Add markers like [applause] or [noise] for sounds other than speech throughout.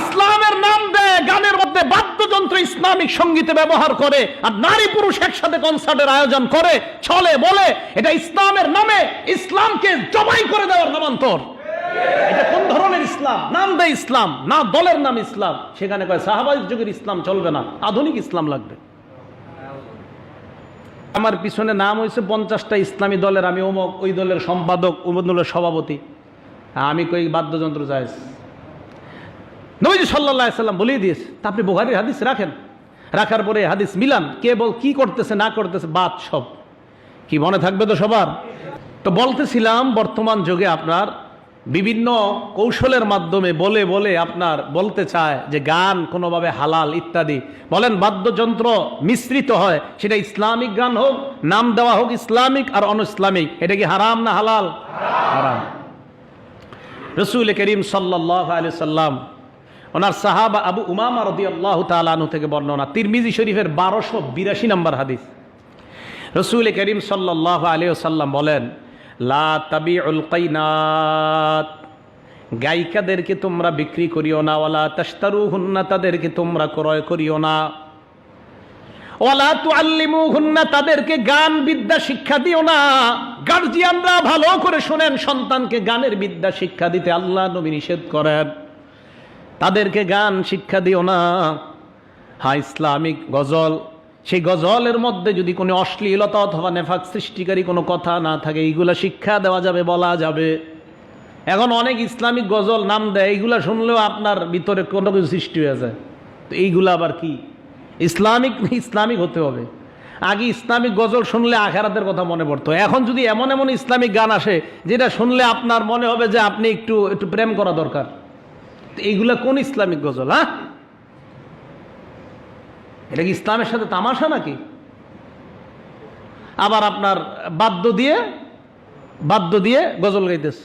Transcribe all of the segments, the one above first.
ইসলামের নাম দেয়, গানের মধ্যে বাদ্যযন্ত্র ইসলামিক সঙ্গীতে ব্যবহার করে আর নারী পুরুষ একসাথে কনসার্টের আয়োজন করে, ছলে বলে, এটা ইসলামের নামে, ইসলামকে জবাই করে দেওয়ার নামান্তর। এটা কোন ধরনের ইসলাম? নাম দেয় ইসলাম, না দলের নাম ইসলাম। সেখানে কয় সাহাবাজ যুগের ইসলাম চলবে না, আধুনিক ইসলাম লাগবে। আমার পিছনে নাম হয়েছে পঞ্চাশটা ইসলামী দলের, আমি অমুক ওই দলের সম্পাদক অমুক দলের সভাপতি। আমি কই বাদ্যযন্ত্র চাইছ। নবীজি সাল্লাহ সাল্লাম বলেই দিয়েছে। তা আপনি বোহারির হাদিস রাখেন? রাখার পরে হাদিস মিলান। কে বল কি করতেছে, না করতেছে, বাদ সব। কি মনে থাকবে তো সবার? তো বলতেছিলাম, বর্তমান যুগে আপনার বিভিন্ন কৌশলের মাধ্যমে বলে বলে আপনার বলতে চায় যে গান কোনোভাবে হালাল ইত্যাদি। বলেন, বাদ্যযন্ত্র মিশ্রিত হয়, সেটা ইসলামিক গান হোক, নাম দেওয়া হোক, ইসলামিক আর অন ইসলামিক এটা কি হারাম না হালাল? হারাম। রসুল করিম সাল্লাহ আলি সাল্লাম ওনার সাহাবা আবু উমামা রদি আল্লাহ তালু থেকে বর্ণনা, তিরমিজি শরীফের বারোশো বিরাশি নম্বর হাদিস। রসুল করিম সাল্লাহ আলী সাল্লাম বলেন, লা তাবি উলকাইনাত গায়িকাদেরকে তোমরা বিক্রি করিও না ওলা তাস্তারু হুন্না তাদেরকে তোমরা ক্রয় করিও না। ওলা তু আল্লিমু হুন্না তাদেরকে গান বিদ্যা শিক্ষা দিও না। গার্জিয়ানরা ভালো করে শোনেন, সন্তানকে গানের বিদ্যা শিক্ষা দিতে আল্লাহ নবী নিষেধ করেন। তাদেরকে গান শিক্ষা দিও না। হ্যাঁ ইসলামিক গজল। সেই গজলের মধ্যে যদি কোনো অশ্লীলতা অথবা নেফাক সৃষ্টিকারী কোনো কথা না থাকে, এইগুলা শিক্ষা দেওয়া যাবে, বলা যাবে। এখন অনেক ইসলামিক গজল নাম দেয়, এইগুলা শুনলেও আপনার ভিতরে কোনো কিছু সৃষ্টি হয়ে যায়। তো এইগুলা আবার কি? ইসলামিক [laughs] ইসলামিক হতে হবে। আগে ইসলামিক গজল শুনলে আখেরাতের কথা মনে পড়তো। এখন যদি এমন এমন ইসলামিক গান আসে, যেটা শুনলে আপনার মনে হবে যে আপনি একটু একটু প্রেম করা দরকার। এইগুলা কোন ইসলামিক গজল হ্যাঁ? এটা কি ইসলামের সাথে তামাশা নাকি? আবার আপনার বাদ্য দিয়ে বাদ্য দিয়ে গজল গাইতেছে,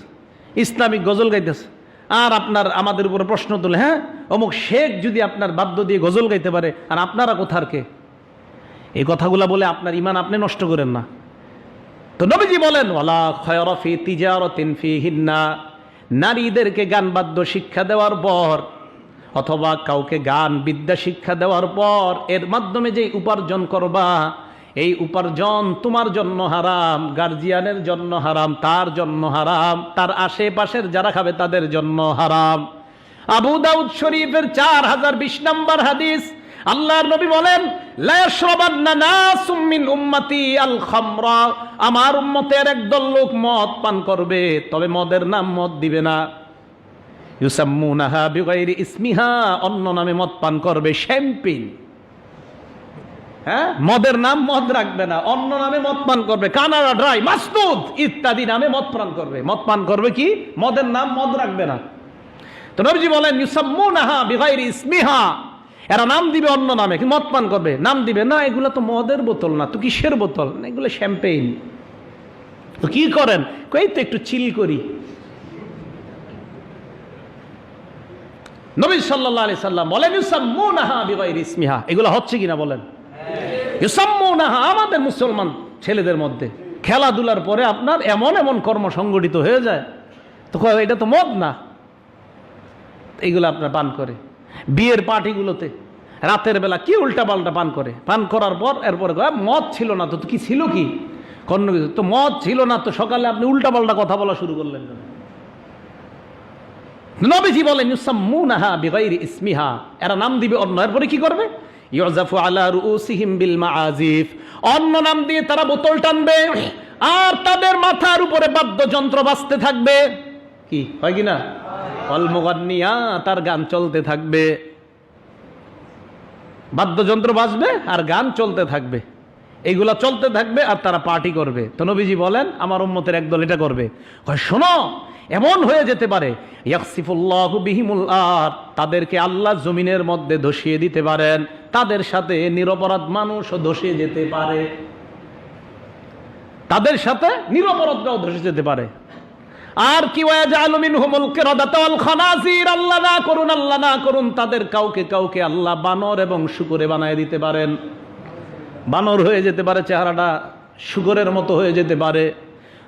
ইসলামিক গজল গাইতেছে। আর আপনার আমাদের উপরে প্রশ্ন তোলে হ্যাঁ? অমুক শেখ যদি আপনার বাদ্য দিয়ে গজল গাইতে পারে, আর আপনারা কোথার কে? এই কথাগুলা বলে আপনার ইমান আপনি নষ্ট করেন না। তো নবীজি বলেন, ওয়ালা খয়রফি তিজারতিন ফি হিন্না নারীদেরকে গান বাদ্য শিক্ষা দেওয়ার পর, অথবা কাউকে গান বিদ্যা শিক্ষা দেওয়ার পর, এর মাধ্যমে যে উপার্জন করবা, এই উপার্জন তোমার জন্য হারাম গার্জিয়ানের জন্য হারাম, তার জন্য হারাম, তার আশেপাশের যারা খাবে তাদের জন্য হারাম। আবু দাউদ শরীফের চার হাজার বিশ নম্বর হাদিস আল্লাহর নবী বলেন আমার উম্মতের একদল লোক মদ পান করবে, তবে মদের নাম মদ দিবে না। ইউসাম্মুনাহা বিগাইরি ইসমিহা, অন্য নামে মদ পান করবে শ্যাম্পিন হ্যাঁ? মদের নাম মদ রাখবে না, অন্য নামে মদ পান করবে, কানাডা ড্রাই মাসনুদ ইত্যাদি নামে মদ পান করবে। মদ পান করবে কি? মদের নাম মদ রাখবে না। তো নবীজি বলেন, ইউসাম্মুনাহা বিগাইরি ইসমিহা এরা নাম দিবে অন্য নামে মদ পান করবে? নাম দিবে না এগুলো তো মদের বোতল না তো কিসের বোতল? না, এগুলো শ্যাম্পেইন। তো কি করেন? কই তো একটু চিল করি। নবী সাল্লাহ আলি সাল্লাম বলেন ইউসাম্মুনাহা বিগাইরি ইসমিহা। এগুলো হচ্ছে কিনা বলেন? ইউসাম্মুনাহা আমাদের মুসলমান ছেলেদের মধ্যে। খেলাধুলার পরে আপনার এমন এমন কর্ম সংগঠিত হয়ে যায়। তো এটা তো মদ না? এইগুলো আপনার পান করে। বিয়ের পার্টিগুলোতে। রাতের বেলা কি উল্টা পাল্টা পান করে? পান করার পর এরপরে মদ ছিল না তো কি ছিল কি? কর্ণ কিছু তো মদ ছিল না তো, সকালে আপনি উল্টা পাল্টা কথা বলা শুরু করলেন নবীজি বলেন ইসমিহা। এরা নাম দিবে অন্য, এরপরে কি করবে? অন্য নাম দিয়ে তারা বোতল টানবে, আর তাদের মাথার উপরে বাদ্যযন্ত্র বাজতে থাকবে। কি? হয় কি না? অলমুগান্নিয়া তার গান চলতে থাকবে। বাদ্যযন্ত্র বাজবে আর গান চলতে থাকবে। এইগুলা চলতে থাকবে আর তারা পার্টি করবে। তো নবীজি বলেন, আমার উম্মতের একদল এটা করবে। শোনো, এমন হয়ে যেতে পারে তাদেরকে আল্লাহ জমিনের মধ্যে ধসিয়ে দিতে পারেন, তাদের সাথে নিরপরাধ মানুষও ধসিয়ে যেতে পারে। তাদের সাথে নিরপরাধরাও ধসে যেতে পারে। আর কি হুমুল খানাজির? আল্লাহ না করুন, আল্লাহ না করুন, তাদের কাউকে কাউকে আল্লাহ বানর এবং শুকরে বানায় দিতে পারেন। বানর হয়ে যেতে পারে, চেহারাটা শুকরের মতো হয়ে যেতে পারে।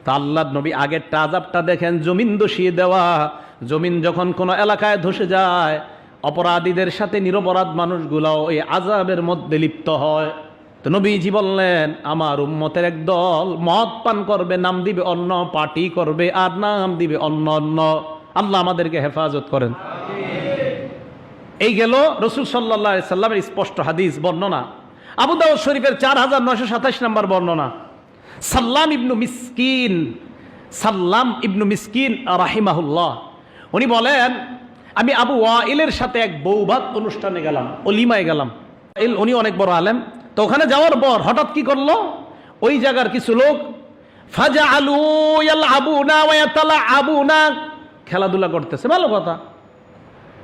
তা আল্লাহ নবী আগের আজাবটা দেখেন, জমিন দসিয়ে দেওয়া। জমিন যখন কোনো এলাকায় ধসে যায়, অপরাধীদের সাথে নিরপরাধ মানুষগুলাও এই আজাবের মধ্যে লিপ্ত হয়। তো নবীজি বললেন, আমার উম্মতের এক দল মদ পান করবে, নাম দিবে অন্য, পার্টি করবে, আর নাম দিবে অন্য অন্য। আল্লাহ আমাদেরকে হেফাজত করেন। এই গেল রসুল সাল্লাহ সাল্লামের স্পষ্ট হাদিস, বর্ণনা। আবু দাউদ শরীফের চার হাজার নয়শো সাতাশ নম্বর বর্ণনা। সাল্লাম ইবনু মিসকিন, সাল্লাম ইবনু মিসকিন রাহিমাহুল্লাহ। উনি বলেন, আমি আবু ওয়াইলের সাথে এক বৌভাত অনুষ্ঠানে গেলাম, অলিমায় গেলাম। উনি অনেক বড় আলেম। তো ওখানে যাওয়ার পর হঠাৎ কি করল? ওই জায়গার কিছু লোক ফাজা আলু আবু না আবু না খেলাধুলা করতেছে, ভালো কথা।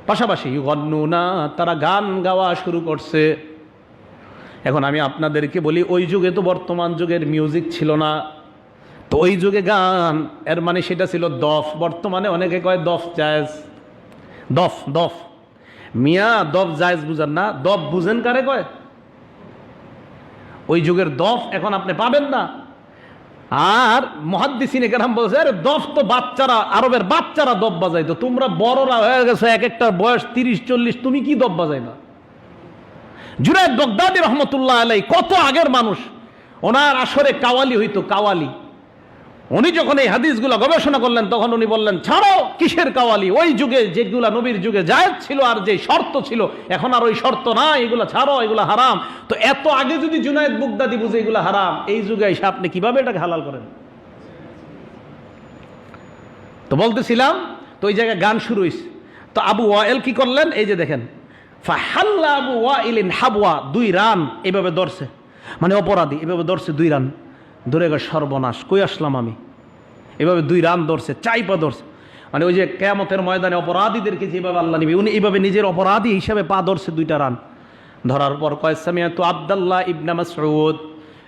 পাশাপাশি না তারা গান গাওয়া শুরু করছে। এখন আমি আপনাদেরকে বলি, ওই যুগে তো বর্তমান যুগের মিউজিক ছিল না। তো ওই যুগে গান, এর মানে সেটা ছিল দফ। বর্তমানে অনেকে কয় দফ জায়েজ। দফ দফ। মিয়া, দফ জায়েজ বুঝেন না। দফ বুঝেন কারে কয়? ওই যুগের দফ এখন আপনি পাবেন না। আর মহাদ্দিসিন কেরাম বলছে, আরে, দফ তো বাচ্চারা, আরবের বাচ্চারা দফ বাজাইতো। তোমরা বড়রা হয়ে গেছে এক একটার বয়স তিরিশ, চল্লিশ, তুমি কি দফ বাজাইবা? জুরায় বগদাদি রহমতুল্লাহ আলাই কত আগের মানুষ। ওনার আসরে কাওয়ালি হইতো, কাওয়ালি। উনি যখন এই হাদিসগুলো গবেষণা করলেন, তখন উনি বললেন, ছাড়ো, কিসের কাওয়ালি? ওই যুগে যেগুলা নবীর যুগে জায়েজ ছিল আর যে শর্ত ছিল, এখন আর ওই শর্ত না এগুলো ছাড়ো, এগুলো হারাম। তো এত আগে যদি জুনায়দ বুগদাদি বুঝে এগুলো হারাম, এই যুগে এসে আপনি কীভাবে এটাকে হালাল করেন? তো বলতেছিলাম, তো ওই জায়গায় গান শুরু হয়েছে তো আবু ওয়াইল কি করলেন? এই যে দেখেন, ফাহাল্লা আবু ওয়াইলিন হাবওয়া দুই রান এভাবে ধরছে। মানে অপরাধী, এভাবে ধরছে দুই রান। ধরে গেছে সর্বনাশ, কই আসলাম আমি? এভাবে দুই রান ধরছে, চাইপা ধরছে। মানে ওই যে কেয়ামতের ময়দানে অপরাধীদেরকে যেভাবে আল্লাহ নিবি, উনি এইভাবে নিজের অপরাধী হিসাবে পা ধরছে দুইটা রান। ধরার পর কয়েসামিয়া তো আবদাল্লাহ ইবনা মাসউদ।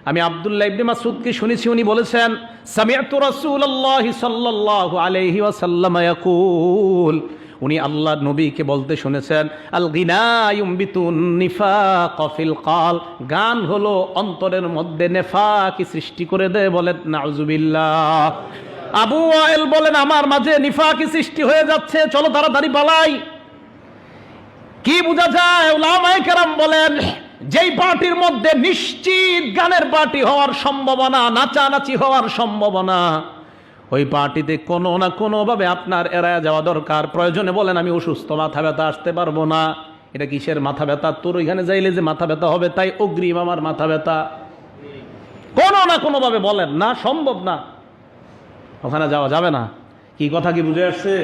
আমি আবদুল্লাহ ইবনে মাসউদকে শুনেছি, উনি বলেছেন সামিআতু রাসূলুল্লাহ সাল্লাল্লাহু আলাইহি ওয়াসাল্লাম ইয়াকুল উনি আল্লাহ নবীকে বলতে শুনেছেন আল গিনায়ুম্বিতুন নিফাক ফিল কাল গান হলো অন্তরের মধ্যে নেফাকি সৃষ্টি করে দেয় বলেন, নাউজুবিল্লাহ আবু ওয়াইল বলেন, আমার মাঝে নিফাকি সৃষ্টি হয়ে যাচ্ছে, চলো তাড়াতাড়ি পালাই। কি বোঝা যায় ওলামায়ে কেরাম বলেন, যেই পার্টির মধ্যে নিশ্চিত গানের পার্টি হওয়ার সম্ভাবনা, নাচানাচি হওয়ার সম্ভাবনা ওই পার্টিতে কোনো না কোনোভাবে আপনার এড়ায় যাওয়া দরকার। প্রয়োজনে বলেন আমি অসুস্থ মাথা ব্যথা আসতে পারব না। এটা কিসের মাথা ব্যথা? তোর ওইখানে যাইলে যে মাথা ব্যথা হবে তাই অগ্রিম আমার মাথা ব্যথা। কোনো না কোনোভাবে বলেন না সম্ভব না। ওখানে যাওয়া যাবে না। কি কথা কি বুঝে আসছে?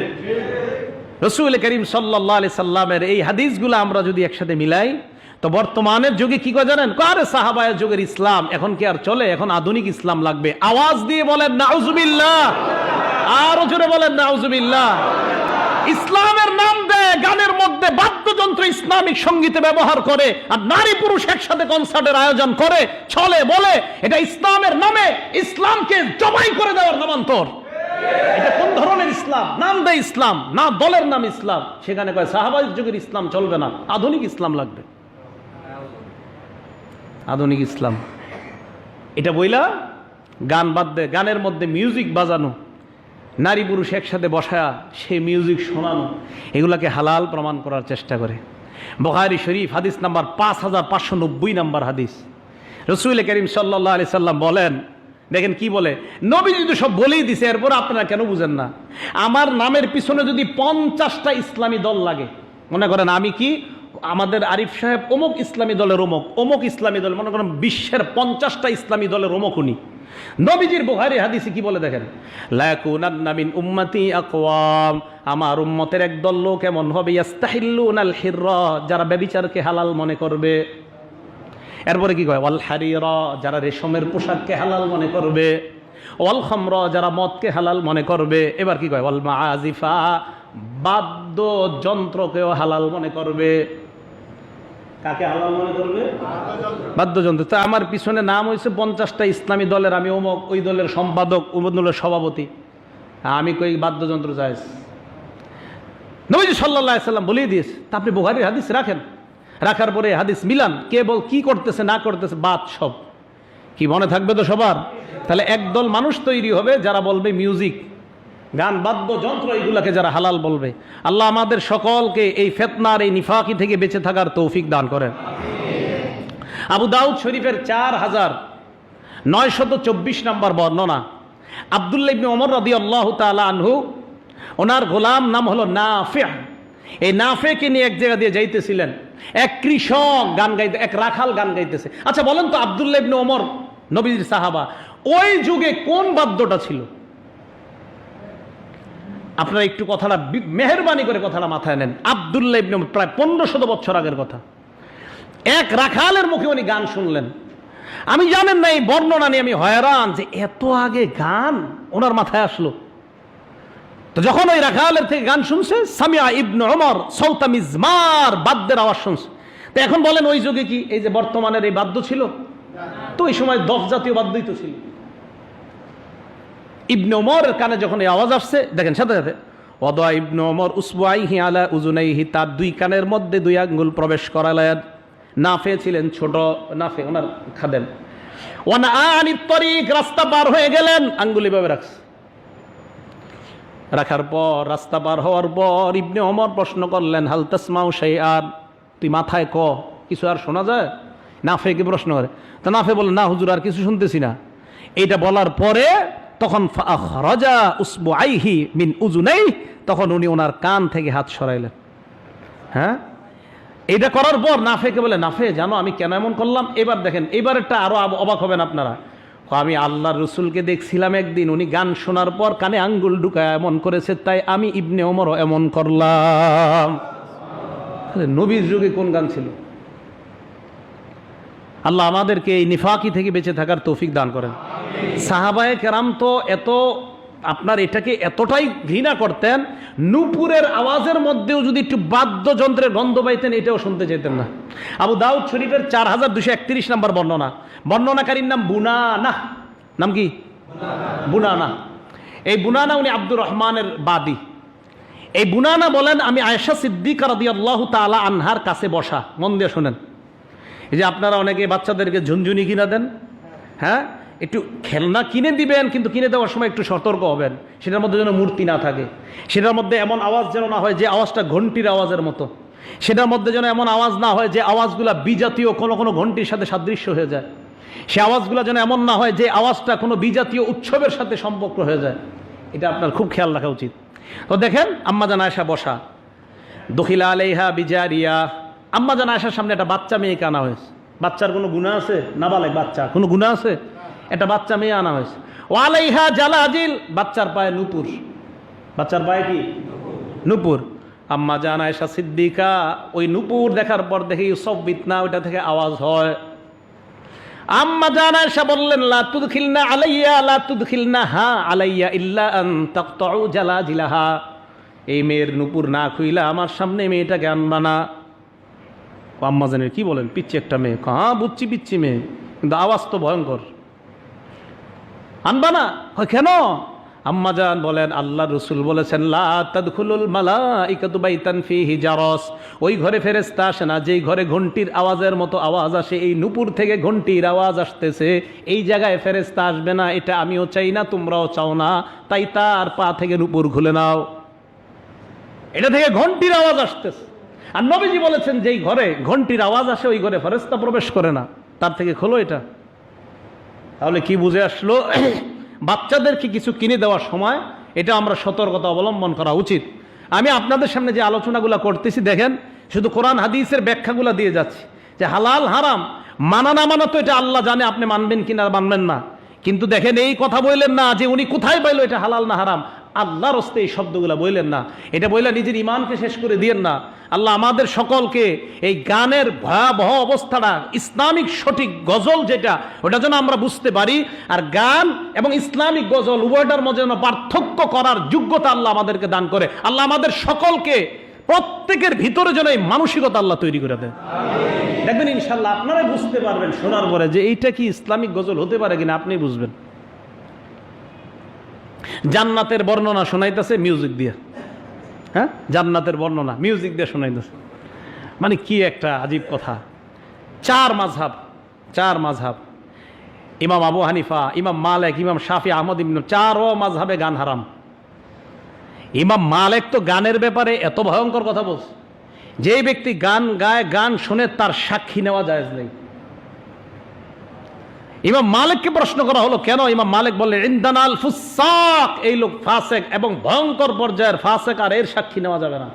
রসুল করিম সাল্লাহ আলি সাল্লামের এই হাদিসগুলো আমরা যদি একসাথে মিলাই তো বর্তমানের যুগে কি করে জানেন? কারে সাহাবায়ের যুগের ইসলাম? এখন কি আর চলে? এখন আধুনিক ইসলাম লাগবে। আওয়াজ দিয়ে বলেন, নাউজুবিল্লাহ। আরও জোরে বলেন, নাউজুবিল্লাহ। ইসলামের নাম দেয়, গানের মধ্যে বাদ্যযন্ত্র ইসলামিক সঙ্গীতে ব্যবহার করে, আর নারী পুরুষ একসাথে কনসার্টের আয়োজন করে চলে বলে, এটা ইসলামের নামে ইসলামকে জবাই করে দেওয়ার নামান্তর। এটা কোন ধরনের ইসলাম? নাম দেয় ইসলাম, না দলের নাম ইসলাম। সেখানে কয় সাহাবাজ যুগের ইসলাম চলবে না, আধুনিক ইসলাম লাগবে। আধুনিক ইসলাম। এটা বইলা গান বাদ দে, গানের মধ্যে মিউজিক বাজানো। নারী পুরুষ একসাথে বসায়া সে মিউজিক শোনানো, এগুলাকে হালাল প্রমাণ করার চেষ্টা করে। বহারি শরীফ, হাদিস নাম্বার পাঁচ হাজার পাঁচশো নব্বই নাম্বার হাদিস। রসুল করিম সাল্লাহ আলি সাল্লাম বলেন, দেখেন কি বলে, নবী যদি সব বলেই দিছে, এরপর আপনারা কেন বুঝেন না? আমার নামের পিছনে যদি পঞ্চাশটা ইসলামী দল লাগে, মনে করেন আমি কি আমাদের আরিফ সাহেব অমুক ইসলামী দলের অমুক অমুক ইসলামী দল মনে করেন বিশ্বের পঞ্চাশটা ইসলামী দলের অমুক উনি। নবীজির বুহারি হাদিসে কি বলে দেখেন? লাকুনান্নামিন উম্মতি আকওয়াম। আমার উম্মতের একদল লোক এমন হবে ইয়াস্তাহিল্লুন আল হিররা, যারা ব্যবিচারকে হালাল মনে করবে। এরপরে কি কয়? ওয়াল হারিরা, যারা রেশমের পোশাককে হালাল মনে করবে। ওয়াল খমর, যারা মদকে হালাল মনে করবে। এবার কি কয়? ওয়াল বাদ্য যন্ত্রকেও হালাল মনে করবে। কাকে হালাল মনে করবে? বাদ্যযন্ত্র। তা আমার পিছনে নাম হয়েছে পঞ্চাশটা ইসলামী দলের, আমি অমুক ওই দলের সম্পাদক অমুক দলের সভাপতি। আমি কই বাদ্যযন্ত্র চাইছ নবীজি সাল্লাহ সাল্লাম বলিয়ে দিয়েছে। তা আপনি বুহারির হাদিস রাখেন? রাখার পরে হাদিস মিলান। কে বল কি করতেছে, না করতেছে, বাদ সব। কি মনে থাকবে তো সবার? তাহলে একদল মানুষ তৈরি হবে যারা বলবে মিউজিক। গান বাদ্যযন্ত্র এইগুলাকে যারা হালাল বলবে। আল্লাহ আমাদের সকলকে এই ফেতনার, এই নিফাকি থেকে বেঁচে থাকার তৌফিক দান করেন। আবু দাউদ শরীফের চার হাজার নয়শত চব্বিশ নম্বর বর্ণনা। আবদুল্লা ইবনে ওমর রদি আল্লাহ তালা আনহু, ওনার গোলাম নাম হলো নাফে। এই নাফেকে নিয়ে এক জায়গা দিয়ে যাইতেছিলেন। এক কৃষক গান গাইতে, এক রাখাল গান গাইতেছে। আচ্ছা বলেন তো আবদুল্লা ইবনে ওমর নবীর সাহাবা, ওই যুগে কোন বাদ্যটা ছিল? আপনারা একটু কথাটা মেহেরবানি করে কথাটা মাথায় নেন। আবদুল্লা ইবনে প্রায় পনেরো শত বছর আগের কথা। এক রাখালের মুখে উনি গান শুনলেন। আমি জানেন না এই বর্ণনা নিয়ে আমি হয়রান যে এত আগে গান ওনার মাথায় আসলো। তো যখন ওই রাখালের থেকে গান শুনছে, সামিয়া ইবন ওমর সৌতামিজমার বাদ্যের আওয়াজ শুনছে। তো এখন বলেন ওই যুগে কি এই যে বর্তমানের এই বাদ্য ছিল? তো ওই সময় দশ জাতীয় বাদ্যই তো ছিল। ইবনে ওমরের কানে যখন এই আওয়াজ আসছে, দেখেন সাথে সাথে অদা ইবনে ওমর উসবাইহি আলা উজুনাইহি, তার দুই কানের মধ্যে দুই আঙ্গুল প্রবেশ করালেন। নাফে ছিলেন ছোট নাফে, ওনার খাদেন ওয়ানা আনি তরিক, রাস্তা পার হয়ে গেলেন, আঙ্গুলি ভাবে রাখছে। রাখার পর, রাস্তা পার হওয়ার পর ইবনে ওমর প্রশ্ন করলেন, হাল তাসমাউ সেই আর তুই মাথায় ক, কিছু আর শোনা যায়? নাফেকে প্রশ্ন করে? তা নাফে বলে না, হুজুর, আর কিছু শুনতেছি না। এইটা বলার পরে তখন রাজা উসবু আইহি মিন উজুনাই তখন উনি ওনার কান থেকে হাত সরাইলেন। হ্যাঁ? এটা করার পর নাফেকে বলে, নাফে, জানো আমি কেন এমন করলাম? এবার দেখেন, এবারেরটা আরও আব- অবাক হবেন আপনারা। আমি আল্লাহ রসুলকে দেখছিলাম একদিন, উনি গান শোনার পর কানে আঙ্গুল ঢুকায় এমন করেছে, তাই আমি ইবনে ওমরও এমন করলাম। নবীর যুগে কোন গান ছিল? আল্লাহ আমাদেরকে এই নিফাকি থেকে বেঁচে থাকার তৌফিক দান করেন। সাহাবায়ে কেরাম তো এত, আপনার এটাকে এতটাই ঘৃণা করতেন, নূপুরের আওয়াজের মধ্যেও যদি একটু বাদ্যযন্ত্রের গন্ধ পাইতেন, এটাও শুনতে চাইতেন না। আবু দাউদ শরীফের চার হাজার দুশো একত্রিশ নম্বর বর্ণনা। বর্ণনাকারীর নাম বুনানা। নাম কি? বুনানা। এই বুনানা উনি আব্দুর রহমানের বাদী। এই বুনানা বলেন, আমি আয়েশা সিদ্দিকা রাদি আল্লাহ তালা আনহার কাছে বসা। মন দিয়ে শোনেন। এই যে আপনারা অনেকে বাচ্চাদেরকে ঝুনঝুনি কিনে দেন হ্যাঁ? একটু খেলনা কিনে দিবেন, কিন্তু কিনে দেওয়ার সময় একটু সতর্ক হবেন। সেটার মধ্যে যেন মূর্তি না থাকে। সেটার মধ্যে এমন আওয়াজ যেন না হয় যে আওয়াজটা ঘন্টির আওয়াজের মতো। সেটার মধ্যে যেন এমন আওয়াজ না হয় যে আওয়াজগুলা বিজাতীয় কোনো কোনো ঘন্টির সাথে সাদৃশ্য হয়ে যায়। সে আওয়াজগুলো যেন এমন না হয় যে আওয়াজটা কোনো বিজাতীয় উৎসবের সাথে সম্পর্ক হয়ে যায়। এটা আপনার খুব খেয়াল রাখা উচিত। তো দেখেন, আম্মা জানা আয়সা বসা। দখিলা আলাইহা বিজারিয়া। আম্মা জানা আসার সামনে একটা বাচ্চা মেয়েকে আনা হয়েছে। বাচ্চার কোনো গুণা আছে? না বালে বাচ্চা। কোনো গুণা আছে? একটা বাচ্চা মেয়ে আনা হয়েছে। ও আলাইহা জালাজিল। বাচ্চার পায়ে নুপুর। বাচ্চার পায়ে কি? নুপুর। আম্মা জান আয়সা সিদ্দিকা, ওই নুপুর দেখার পর দেখি সব বিতনা ওইটা থেকে আওয়াজ হয়। আম্মা জান আয়সা বললেন, লা তুদখিলনা আলাইয়া, লা তুদখিলনা হা আলাইয়া ইল্লা আন তাকতাউ জালাজিলাহা। এই মেয়ের নুপুর না খুইলা আমার সামনে মেয়েটাকে আনবা না। ও আম্মা জানের কি বলেন পিচ্ছি একটা মেয়ে। হ্যাঁ বুঝছি পিচ্ছি মেয়ে, কিন্তু আওয়াজ তো ভয়ঙ্কর। আনবা না? কেন? আম্মাজান বলেন, আল্লাহ রসুল বলেছেন, লা তাদখুলুল মালাইকাতু বাইতান ফিহি জারস। ওই ঘরে ফেরেশতা আসে না, যেই ঘরে ঘন্টির আওয়াজের মতো আওয়াজ আসে, এই নুপুর থেকে ঘন্টির আওয়াজ আসতেছে। এই জায়গায় ফেরেশতা আসবে না, এটা আমিও চাই না, তোমরাও চাও না, তাই তার পা থেকে নুপুর খুলে নাও। এটা থেকে ঘন্টির আওয়াজ আসতেছে। আর নবীজি বলেছেন, যেই ঘরে ঘন্টির আওয়াজ আসে, ওই ঘরে ফেরেশতা প্রবেশ করে না। তার থেকে খোলো এটা। তাহলে কি বুঝে আসলো? [coughs] বাচ্চাদেরকে কিছু কিনে দেওয়ার সময় এটা আমরা সতর্কতা অবলম্বন করা উচিত। আমি আপনাদের সামনে যে আলোচনাগুলো করতেছি, দেখেন, শুধু কোরআন হাদিসের ব্যাখ্যাগুলো দিয়ে যাচ্ছি। যে হালাল, হারাম, মানা না মানা তো এটা আল্লাহ জানে, আপনি মানবেন কিনা মানবেন না। কিন্তু দেখেন, এই কথা বললেন না যে উনি কোথায় পাইলো এটা হালাল না হারাম। আল্লাহর হস্তে এই শব্দগুলো বললেন না। এটা বললে নিজের ইমানকে শেষ করে দিয়েন না। আল্লাহ আমাদের সকলকে এই গানের ভয়াবহ অবস্থাটা, ইসলামিক সঠিক গজল যেটা, ওটা যেন আমরা বুঝতে পারি। আর গান এবং ইসলামিক গজল উভয়টার মধ্যে যেন পার্থক্য করার যোগ্যতা আল্লাহ আমাদেরকে দান করে। আল্লাহ আমাদের সকলকে প্রত্যেকের ভিতরে যেন এই মানসিকতা আল্লাহ তৈরি করে দেয়। দেখবেন ইনশাল্লাহ আপনারাই বুঝতে পারবেন শোনার পরে যে এইটা কি ইসলামিক গজল হতে পারে কিনা আপনি বুঝবেন। জান্নাতের বর্ণনা শোনাইতেছে মিউজিক দিয়ে। হ্যাঁ? জান্নাতের বর্ণনা মিউজিক দিয়ে শোনাইতেছে। মানে কি একটা আজীব কথা। চার মাঝহাব চার মাঝহাব। ইমাম আবু হানিফা, ইমাম মালেক, ইমাম শাফি আহমদ ইবন চারও মাঝহাবে গান হারাম। ইমাম মালেক তো গানের ব্যাপারে এত ভয়ঙ্কর কথা বলছে। যে ব্যক্তি গান গায়, গান শুনে তার সাক্ষী নেওয়া যায় নেই। ইমাম মালিককে প্রশ্ন করা হলো, কেন ইমাম মালিক বললেন ইন্দানাল ফুসাক এই লোক ফাসেক এবং ভয়ঙ্কর পর্যায়ের ফাসেক আর এর সাক্ষী নেওয়া যাবে না।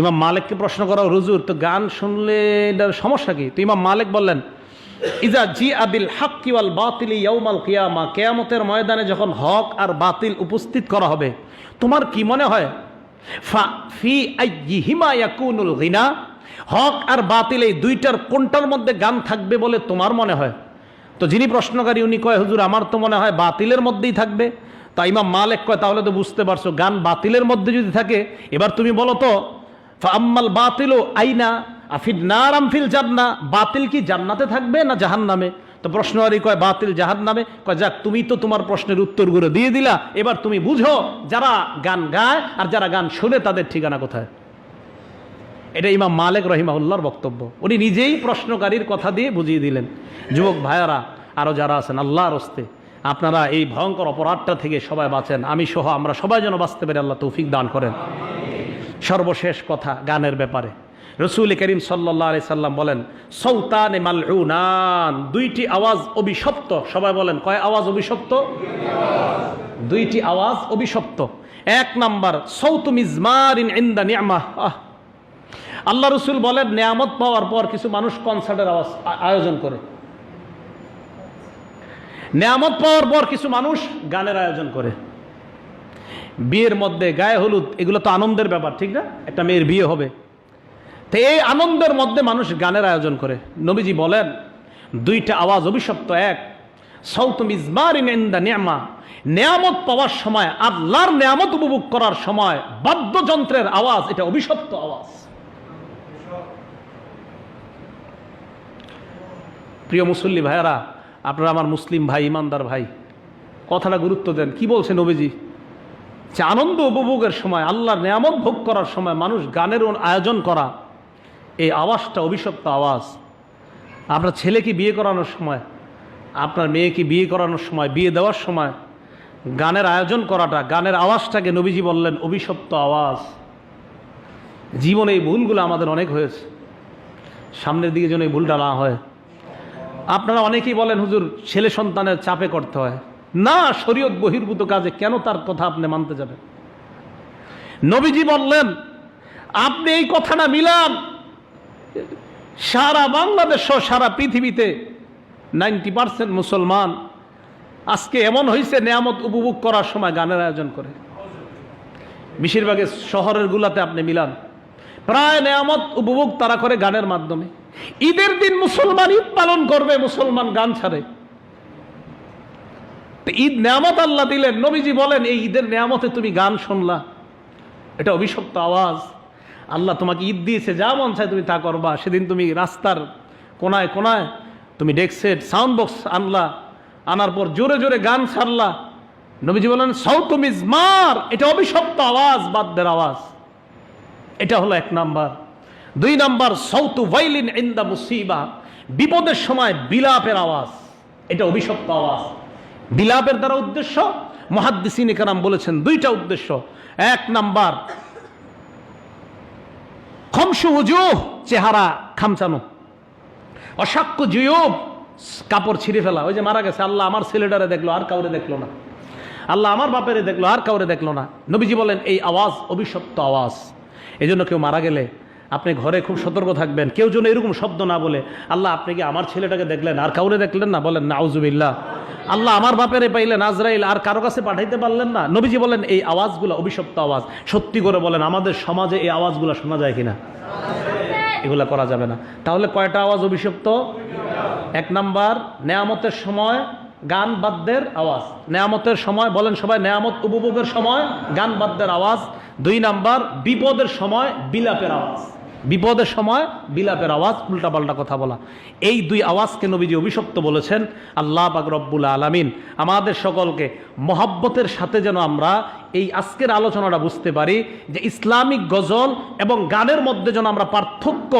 ইমাম মালিককে প্রশ্ন করা রুজুর তো গান শুনলে এটার সমস্যা কি? তো ইমাম মালিক বললেন, ইজা জি আবিল হাক্কি ওয়াল বাতিল ইয়াউমাল কিয়ামা কেয়ামতের ময়দানে যখন হক আর বাতিল উপস্থিত করা হবে, তোমার কি মনে হয়? ফা, ফি আইয়িহিমা ইয়াকুনুল গিনা, হক আর বাতিল এই দুইটার কোনটার মধ্যে গান থাকবে বলে তোমার মনে হয়? তো যিনি প্রশ্নকারী উনি কয়, হুজুর, আমার তো মনে হয় বাতিলের মধ্যেই থাকবে। তা ইমাম মালিক কয়, তাহলে তো বুঝতে পারছ, গান বাতিলের মধ্যে যদি থাকে, এবার তুমি বলো তো আম্মাল বাতিল আইনা, আফিদ নারাম ফিল জান্না, বাতিল কি জান্নাতে থাকবে না জাহান নামে তো প্রশ্নকারী কয়, বাতিল জাহান নামে কয়, যাক, তুমি তো তোমার প্রশ্নের উত্তরগুলো দিয়ে দিলা, এবার তুমি বুঝো যারা গান গায় আর যারা গান শোনে তাদের ঠিকানা কোথায়? এটা ইমাম মালিক রহিমাউল্লাহর বক্তব্য। উনি নিজেই প্রশ্নকারীর কথা দিয়ে বুঝিয়ে দিলেন। যুবক ভাইয়ারা আরও যারা আছেন, আল্লাহর হস্তে, আপনারা এই ভয়ঙ্কর অপরাধটা থেকে সবাই বাঁচেন। আমি সহ আমরা সবাই যেন বাঁচতে পারি, আল্লাহ তৌফিক দান করেন। সর্বশেষ কথা গানের ব্যাপারে। রসুল করিম সাল্লাহ আলি সাল্লাম বলেন, সৌতান মালউনান দুইটি আওয়াজ অভিশপ্ত। সবাই বলেন, কয় আওয়াজ অভিশপ্ত? দুইটি আওয়াজ অভিশপ্ত। এক নাম্বার, সৌত ইন ইন্দা নিয়ামা আহ আল্লাহ রসুল বলেন, নিয়ামত পাওয়ার পর কিছু মানুষ কনসার্টের আওয়াজ আয়োজন করে। নিয়ামত পাওয়ার পর কিছু মানুষ গানের আয়োজন করে। বিয়ের মধ্যে গায়ে হলুদ, এগুলো তো আনন্দের ব্যাপার, ঠিক না? একটা মেয়ের বিয়ে হবে। তো এই আনন্দের মধ্যে মানুষ গানের আয়োজন করে। নবীজি বলেন, দুইটা আওয়াজ অভিশপ্ত, এক সৌত মিজমার ইন্দা নিয়ামা। নেয়ামত পাওয়ার সময়, আল্লাহর নেয়ামত উপভোগ করার সময় বাদ্যযন্ত্রের আওয়াজ, এটা অভিশপ্ত আওয়াজ। প্রিয় মুসল্লি ভাইয়ারা, আপনারা আমার মুসলিম ভাই, ইমানদার ভাই, কথাটা গুরুত্ব দেন। কি বলছেন নবীজি? যে আনন্দ উপভোগের সময়, আল্লাহর নেয়ামত ভোগ করার সময় মানুষ গানের আয়োজন করা, এই আওয়াজটা অভিশপ্ত আওয়াজ। আপনার ছেলেকে বিয়ে করানোর সময়, আপনার মেয়েকে বিয়ে করানোর সময়, বিয়ে দেওয়ার সময় গানের আয়োজন করাটা, গানের আওয়াজটাকে নবীজি বললেন অভিশপ্ত আওয়াজ। জীবনে এই ভুলগুলো আমাদের অনেক হয়েছে। সামনের দিকে যেন এই ভুলটা না হয়। আপনারা অনেকেই বলেন, হুজুর, ছেলে সন্তানের চাপে করতে হয়। না, শরীয়ত বহির্ভূত কাজে কেন তার কথা আপনি মানতে যাবেন? নবীজি বললেন, আপনি এই কথাটা মিলান, সারা বাংলাদেশ সারা পৃথিবীতে নাইনটি পার্সেন্ট মুসলমান আজকে এমন হয়েছে নিয়ামত উপভোগ করার সময় গানের আয়োজন করে। বেশিরভাগে শহরের গুলাতে আপনি মিলান। প্রায় নেয়ামত উপভোগ তারা করে গানের মাধ্যমে। ঈদের দিন মুসলমান ঈদ পালন করবে, মুসলমান গান ছাড়ে। ঈদ নেয়ামত আল্লাহ দিলেন। নবীজি বলেন, এই ঈদের নেয়ামতে তুমি গান শুনলা। এটা অভিশপ্ত আওয়াজ। আল্লাহ তোমাকে ঈদ দিয়েছে, যা মন চায় তুমি তা করবা। সেদিন তুমি রাস্তার কোনায় কোনায় তুমি ডেক্সেট সাউন্ড বক্স আনলা। আনার পর জোরে জোরে গান ছাড়লা। নবীজি বলেন, সাউথ মিজমার। এটা অভিশপ্ত আওয়াজ, বাদ্যের আওয়াজ। এটা হলো এক নাম্বার। দুই নাম্বার সৌতু ভাইলিন ইন্দা মুসিবা। বিপদের সময় বিলাপের আওয়াজ, এটা অভিশপ্ত আওয়াজ। বিলাপের দ্বারা উদ্দেশ্য, মহাদ্দিসিন কারাম বলেছেন দুইটা উদ্দেশ্য। এক নাম্বার, খমসু উজুহ চেহারা খামচানো। অসাক্ষ্য জুয়ুব, কাপড় ছিঁড়ে ফেলা। ওই যে মারা গেছে, আল্লাহ আমার ছেলেটারে দেখল, আর কাউরে দেখল না। আল্লাহ আমার বাপেরে দেখল, আর কাউরে দেখল না। নবীজি বলেন, এই আওয়াজ অভিশপ্ত আওয়াজ। এই জন্য কেউ মারা গেলে আপনি ঘরে খুব সতর্ক থাকবেন। কেউ যেন এরকম শব্দ না বলে, আল্লাহ, আপনি কি আমার ছেলেটাকে দেখলেন? আর কাউরে দেখলেন না? বলেন না আউজুবিল্লাহ আল্লাহ আমার বাপেরে পাইলেন আজরাইল, আর কারও কাছে পাঠাইতে পারলেন না। নবীজি বলেন, এই আওয়াজগুলো অভিশপ্ত আওয়াজ। সত্যি করে বলেন, আমাদের সমাজে এই আওয়াজগুলো শোনা যায় কিনা? এগুলা করা যাবে না। তাহলে কয়টা আওয়াজ অভিশপ্ত? এক নাম্বার, নেয়ামতের সময় গান বাদ্যের আওয়াজ। নেয়ামতের সময়, বলেন সবাই, নেয়ামত উপভোগের সময় গান বাদ্যের আওয়াজ। দুই নাম্বার, বিপদের সময় বিলাপের আওয়াজ। বিপদের সময় বিলাপের আওয়াজ, উল্টাপাল্টা কথা বলা। এই দুই আওয়াজকে নবীজি অভিশপ্ত বলেছেন, আল্লাহ পাক রব্বুল আলামিন। আমাদের সকলকে মহাব্বতের সাথে যেন আমরা এই আজকের আলোচনাটা বুঝতে পারি যে ইসলামিক গজল এবং গানের মধ্যে যেন আমরা পার্থক্য,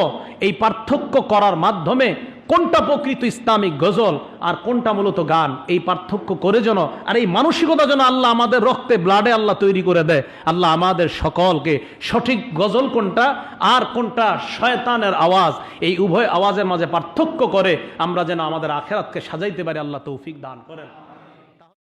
এই পার্থক্য করার মাধ্যমে কোনটা প্রকৃত ইসলামিক গজল আর কোনটা মূলত গান? এই পার্থক্য করে যেন আর এই মানসিকতা যেন আল্লাহ আমাদের রক্তে ব্লাডে আল্লাহ তৈরি করে দেয়। আল্লাহ আমাদের সকলকে সঠিক গজল কোনটা আর কোনটা শয়তানের আওয়াজ? এই উভয় আওয়াজের মাঝে পার্থক্য করে আমরা যেন আমাদের আখেরাতকে সাজাইতে পারি। আল্লাহ তৌফিক দান করেন।